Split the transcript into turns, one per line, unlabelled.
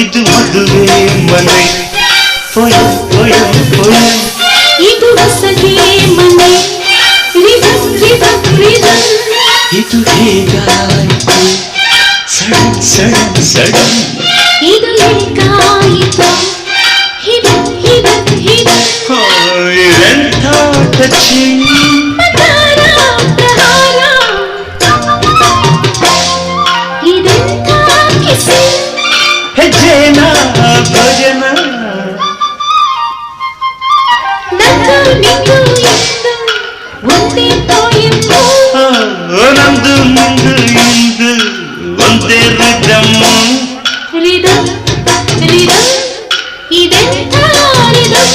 ಇದು ಮದುವೆ ಮನೆ ಪೊಯಂ ಪೊಯಂ ಪೊಯಂ
ಇದು ಹೊಸದೇ ಮನೆ ರಿದಂ ರಿದಂ ರಿದಂ
ಇದು ಹೇಗಾಯಿತು ಸಡನ್ ಸಡನ್ ಸಡನ್
ಇದು ಹೇಗಾಯಿತು ಹಿಬತ್ ಹಿಬತ್ ಹಿಬತ್
ಇದೆಂಥ ಟಚಿಂಗ್ ಹೆಜ್ಜೆನ ಭಜನ ನಂದು ಮುಂದು ಇಂದು ಒಂದೇ ರಿದಮ್ಮ
ರಿದಮ್ ರಿದಮ್ ಇದೆಂಥ ರಿದಮ್